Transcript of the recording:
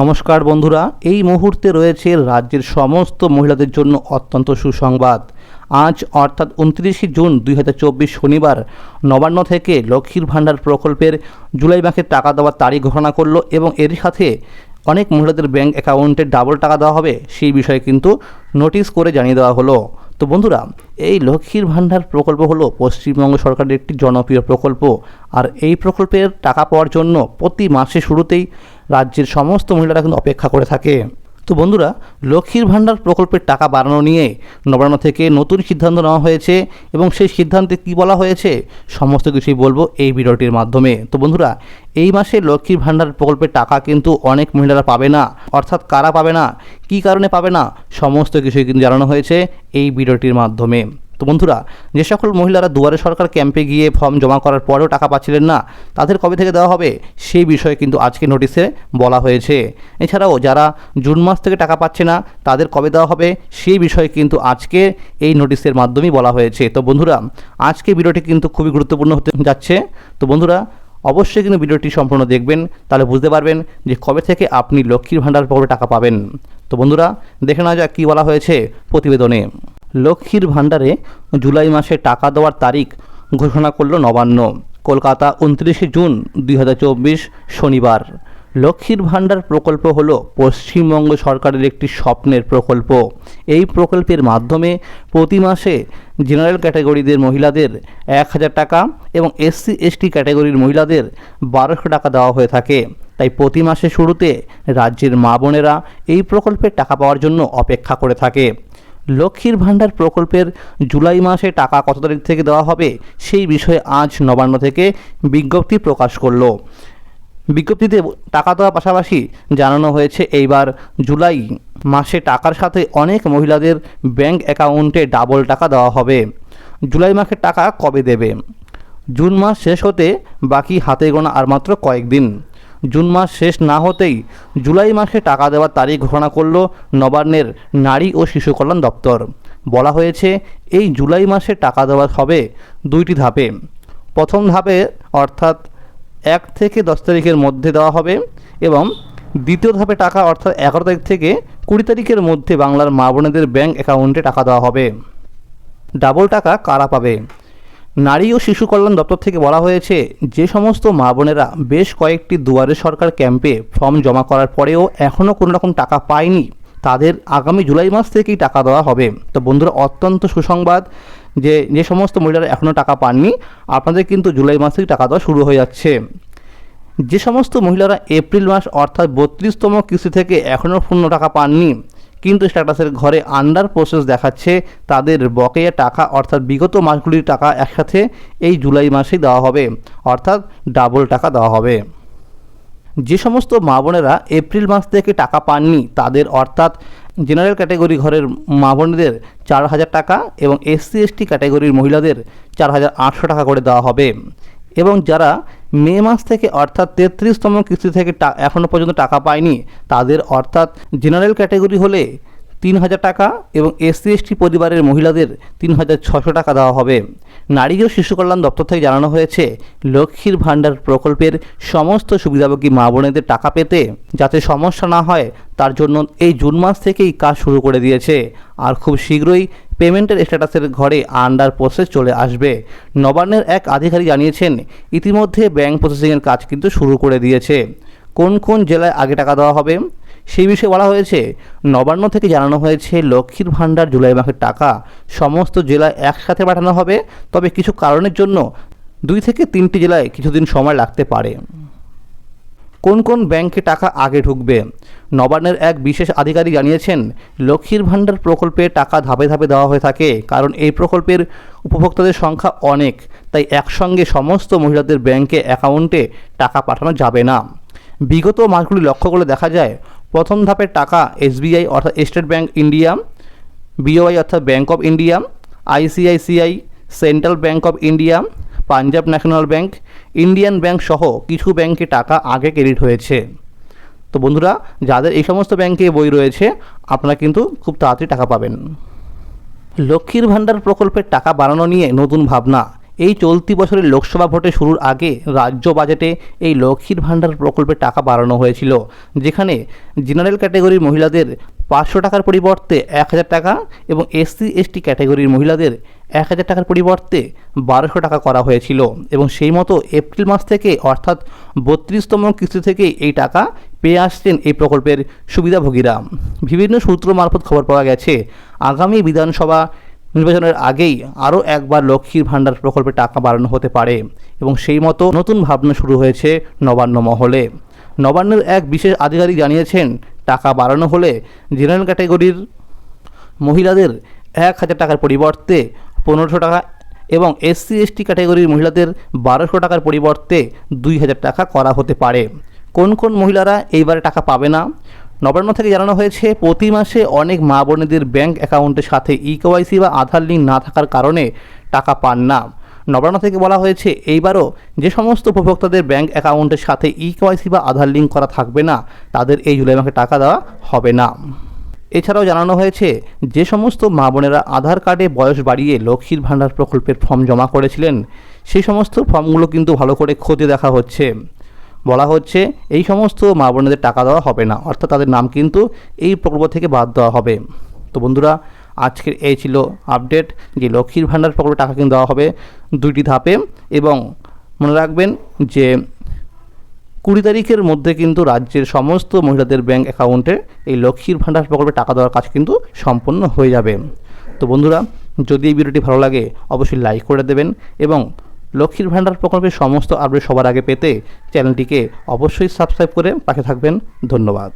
নমস্কার বন্ধুরা, এই মুহূর্তে রয়েছে রাজ্যের সমস্ত মহিলাদের জন্য অত্যন্ত সুসংবাদ। আজ অর্থাৎ উনত্রিশে জুন দুই হাজার চব্বিশ শনিবার নবান্ন থেকে লক্ষ্মীর ভাণ্ডার প্রকল্পের জুলাই মাসের টাকা দেওয়ার তারিখ ঘোষণা করল এবং এর সাথে অনেক মহিলাদের ব্যাংক অ্যাকাউন্টে ডাবল টাকা দেওয়া হবে, সেই বিষয়ে কিন্তু নোটিশ করে জানিয়ে দেওয়া হলো। তো বন্ধুরা, এই লক্ষ্মীর ভাণ্ডার প্রকল্প হলো পশ্চিমবঙ্গ সরকারের একটি জনপ্রিয় প্রকল্প। আর এই প্রকল্পের টাকা পাওয়ার জন্য প্রতি মাসে শুরুতেই রাজ্যের সমস্ত মহিলারা কিন্তু অপেক্ষা করে থাকে। তো বন্ধুরা, লক্ষ্মীর ভাণ্ডার প্রকল্পের টাকা বাড়ানো নিয়ে নবান্ন থেকে নতুন সিদ্ধান্ত নেওয়া হয়েছে এবং সেই সিদ্ধান্তে কী বলা হয়েছে, সমস্ত কিছুই বলব এই ভিডিওটির মাধ্যমে। তো বন্ধুরা, এই মাসে লক্ষ্মীর ভাণ্ডার প্রকল্পের টাকা কিন্তু অনেক মহিলারা পাবে না, অর্থাৎ কারা পাবে না, কি কারণে পাবে না, সমস্ত কিছুই কিন্তু জানানো হয়েছে এই ভিডিওটির মাধ্যমে। তো বন্ধুরা, যে সকল মহিলারা দুয়ারে সরকার ক্যাম্পে গিয়ে ফর্ম জমা করার পরেও টাকা পাচ্ছিলেন না, তাদের কবে থেকে দেওয়া হবে সেই বিষয়ে কিন্তু আজকে নোটিশে বলা হয়েছে। এছাড়াও যারা জুন মাস থেকে টাকা পাচ্ছে না, তাদের কবে দেওয়া হবে সেই বিষয়ে কিন্তু আজকে এই নোটিশের মাধ্যমেই বলা হয়েছে। তো বন্ধুরা, আজকে ভিডিওটি কিন্তু খুবই গুরুত্বপূর্ণ হতে যাচ্ছে। তো বন্ধুরা, অবশ্যই কিন্তু ভিডিওটি সম্পূর্ণ দেখবেন, তাহলে বুঝতে পারবেন যে কবে থেকে আপনি লক্ষ্মীর ভাণ্ডার পরে টাকা পাবেন। তো বন্ধুরা, দেখে নেওয়া যাক কী বলা হয়েছে প্রতিবেদনে। লক্ষ্মীর ভাণ্ডারে জুলাই মাসে টাকা দেওয়ার তারিখ ঘোষণা করল নবান্ন। কলকাতা উনত্রিশে জুন দুই হাজার চব্বিশ শনিবার। লক্ষ্মীর ভাণ্ডার প্রকল্প হল পশ্চিমবঙ্গ সরকারের একটি স্বপ্নের প্রকল্প। এই প্রকল্পের মাধ্যমে প্রতি মাসে জেনারেল ক্যাটাগরিদের মহিলাদের এক হাজার টাকা এবং এসসি, এসটি ক্যাটাগরির মহিলাদের বারোশো টাকা দেওয়া হয়ে থাকে। তাই প্রতি মাসে শুরুতে রাজ্যের মা বোনেরা এই প্রকল্পের টাকা পাওয়ার জন্য অপেক্ষা করে থাকে। লক্ষ্মীর ভাণ্ডার প্রকল্পের জুলাই মাসে টাকা কত তারিখ থেকে দেওয়া হবে? সেই বিষয়ে আজ নবান্ন থেকে বিজ্ঞপ্তি প্রকাশ করল। বিজ্ঞপ্তিতে টাকা দেওয়ার পাশাপাশি জানানো হয়েছে, এইবার জুলাই মাসে টাকার সাথে অনেক মহিলাদের ব্যাংক অ্যাকাউন্টে ডাবল টাকা দেওয়া হবে। জুলাই মাসের টাকা কবে দেবে? জুন মাস শেষ হতে বাকি হাতে গোনা আর মাত্র কয়েকদিন। জুন মাস শেষ না হতেই জুলাই মাসে টাকা দেওয়ার তারিখ ঘোষণা করল নবান্নের নারী ও শিশু কল্যাণ দপ্তর। বলা হয়েছে, এই জুলাই মাসে টাকা দেওয়া হবে দুইটি ধাপে। প্রথম ধাপে অর্থাৎ এক থেকে দশ তারিখের মধ্যে দেওয়া হবে এবং দ্বিতীয় ধাপে টাকা অর্থাৎ এগারো তারিখ থেকে কুড়ি তারিখের মধ্যে বাংলার মা বোনেদের ব্যাঙ্ক অ্যাকাউন্টে টাকা দেওয়া হবে। ডাবল টাকা কারা পাবে? নারী ও শিশু কল্যাণ দপ্তর থেকে বলা হয়েছে, যে সমস্ত মা বোনেরা বেশ কয়েকটি দুয়ারে সরকার ক্যাম্পে ফর্ম জমা করার পরেও এখনও কোনো রকম টাকা পায়নি। তাদের আগামী জুলাই মাস থেকেই টাকা দেওয়া হবে। তো বন্ধুরা, অত্যন্ত সুসংবাদ যে যে সমস্ত মহিলারা এখনও টাকা পাননি, আপনাদের কিন্তু জুলাই মাস থেকেই টাকা দেওয়া শুরু হয়ে যাচ্ছে। যে সমস্ত মহিলারা এপ্রিল মাস অর্থাৎ বত্রিশতম কিস্তি থেকে এখনও পূর্ণ টাকা পাননি কিন্তু স্ট্যাটাসের ঘরে আন্ডার প্রসেস দেখাচ্ছে তাদের বকেয়া টাকা অর্থাৎ বিগত মাসগুলির টাকা একসাথে এই জুলাই মাসেই দেওয়া হবে, অর্থাৎ ডাবল টাকা দেওয়া হবে। যে সমস্ত মা বোনেরা এপ্রিল মাস থেকে টাকা পাননি, তাদের অর্থাৎ জেনারেল ক্যাটাগরি ঘরের মা বোনেদের চার হাজার টাকা এবং এসসি এসটি ক্যাটাগরির মহিলাদের চার হাজার আটশো টাকা করে দেওয়া হবে। এবং যারা মে মাস থেকে অর্থাৎ তেত্রিশতম কিস্তি থেকে এখনও পর্যন্ত টাকা পায়নি। তাদের অর্থাৎ জেনারেল ক্যাটাগরি হলে তিন হাজার টাকা এবং এসসি এসটি পরিবারের মহিলাদের তিন হাজার ছশো টাকা দেওয়া হবে। নারী ও শিশু কল্যাণ দপ্তর থেকে জানানো হয়েছে, লক্ষ্মীর ভাণ্ডার প্রকল্পের সমস্ত সুবিধাভোগী মা বোনেদের টাকা পেতে যাতে সমস্যা না হয়, তার জন্য এই জুন মাস থেকেই কাজ শুরু করে দিয়েছে। আর খুব শীঘ্রই পেমেন্টের স্ট্যাটাসের ঘরে আন্ডার প্রসেস চলে আসবে। নবান্নের এক আধিকারিক জানিয়েছেন, ইতিমধ্যে ব্যাংক প্রসেসিংয়ের কাজ কিন্তু শুরু করে দিয়েছে। কোন কোন জেলায় আগে টাকা দেওয়া হবে? সেই বিষয়ে বলা হয়েছে, নবান্ন থেকে জানানো হয়েছে লক্ষ্মীর ভাণ্ডার জুলাই মাসের টাকা সমস্ত জেলায় একসাথে পাঠানো হবে, তবে কিছু কারণের জন্য দুই থেকে তিনটি জেলায় কিছুদিন সময় লাগতে পারে। কোন কোন ব্যাংকে টাকা আগে ঢুকবে? নবান্নের এক বিশেষ আধিকারিক জানিয়েছেন, লক্ষ্মীর ভাণ্ডার প্রকল্পে টাকা ধাপে ধাপে দেওয়া হয়ে থাকে, কারণ এই প্রকল্পের উপভোক্তাদের সংখ্যা অনেক, তাই একসঙ্গে সমস্ত মহিলাদের ব্যাংকে অ্যাকাউন্টে টাকা পাঠানো যাবে না। বিগত মাসগুলি লক্ষ্য করে দেখা যায় প্রথম ধাপের টাকা এসবিআই অর্থাৎ স্টেট ব্যাঙ্ক ইন্ডিয়া, বিওআই অর্থাৎ bank of India, ICICI, central bank of India, Punjab national bank Indian bank সহ কিছু ব্যাঙ্কে টাকা আগে ক্রেডিট হয়েছে। তো বন্ধুরা, যাদের এই সমস্ত ব্যাঙ্কে বই রয়েছে, আপনারা কিন্তু খুব তাড়াতাড়ি টাকা পাবেন। লক্ষ্মীর ভাণ্ডার প্রকল্পের টাকা বাড়ানো নিয়ে নতুন ভাবনা। এই চলতি বছরের লোকসভা ভোটে শুরুর আগে রাজ্য বাজেটে এই লক্ষ্মীর ভাণ্ডার প্রকল্পের টাকা বাড়ানো হয়েছিল, যেখানে জেনারেল ক্যাটাগরির মহিলাদের পাঁচশো টাকার পরিবর্তে এক হাজার টাকা এবং এসসি এসটি ক্যাটাগরির মহিলাদের এক হাজার টাকার পরিবর্তে বারোশো টাকা করা হয়েছিল এবং সেই মতো এপ্রিল মাস থেকে অর্থাৎ বত্রিশতম কিস্তি থেকে এই টাকা পেয়ে আসছেন এই প্রকল্পের সুবিধাভোগীরা। বিভিন্ন সূত্র মারফত খবর পাওয়া গেছে, আগামী বিধানসভা নির্বাচনের আগেই আরও একবার লক্ষ্মীর ভাণ্ডার প্রকল্পে টাকা বাড়ানো হতে পারে এবং সেই মতো নতুন ভাবনা শুরু হয়েছে নবান্ন মহলে। নবান্নের এক বিশেষ আধিকারিক জানিয়েছেন, টাকা বাড়ানো হলে জেনারেল ক্যাটাগরির মহিলাদের এক হাজার টাকার পরিবর্তে পনেরোশো টাকা এবং এসসি, এসটি ক্যাটাগরির মহিলাদের বারোশো টাকার পরিবর্তে দুই হাজার টাকা করা হতে পারে। কোন কোন মহিলারা এইবারে টাকা পাবে না? নবান্ন থেকে জানানো হয়েছে, প্রতি মাসে অনেক মা বোনেদের ব্যাংক অ্যাকাউন্টের সাথে ই কেওয়াইসি বা আধার লিঙ্ক না থাকার কারণে টাকা পান না। নবান্ন থেকে বলা হয়েছে, এইবারও যে সমস্ত উপভোক্তাদের ব্যাংক অ্যাকাউন্টের সাথে ই কেওয়াইসি বা আধার লিঙ্ক করা থাকবে না, তাদের এই জুলাই মাসে টাকা দেওয়া হবে না। এছাড়াও জানানো হয়েছে, যে সমস্ত মা বোনেরা আধার কার্ডে বয়স বাড়িয়ে লক্ষ্মীর ভাণ্ডার প্রকল্পের ফর্ম জমা করেছিলেন, সেই সমস্ত ফর্মগুলো কিন্তু ভালো করে খতিয়ে দেখা হচ্ছে। বলা হচ্ছে, এই সমস্ত মা বোনেদের টাকা দেওয়া হবে না, অর্থাৎ তাদের নাম কিন্তু এই প্রকল্প থেকে বাদ দেওয়া হবে। তো বন্ধুরা, আজকের এই ছিল আপডেট যে লক্ষ্মীর ভাণ্ডার প্রকল্পে টাকা কিন্তু দেওয়া হবে দুইটি ধাপে এবং মনে রাখবেন যে কুড়ি তারিখের মধ্যে কিন্তু রাজ্যের সমস্ত মহিলাদের ব্যাংক অ্যাকাউন্টে এই লক্ষ্মীর ভাণ্ডার প্রকল্পে টাকা দেওয়ার কাজ কিন্তু সম্পন্ন হয়ে যাবে। তো বন্ধুরা, যদি এই ভিডিওটি ভালো লাগে, অবশ্যই লাইক করে দেবেন এবং লক্ষ্মীর ভাণ্ডার প্রকল্পের সমস্ত আপডেট সবার আগে পেতে চ্যানেলটিকে অবশ্যই সাবস্ক্রাইব করে পাশে থাকবেন। ধন্যবাদ।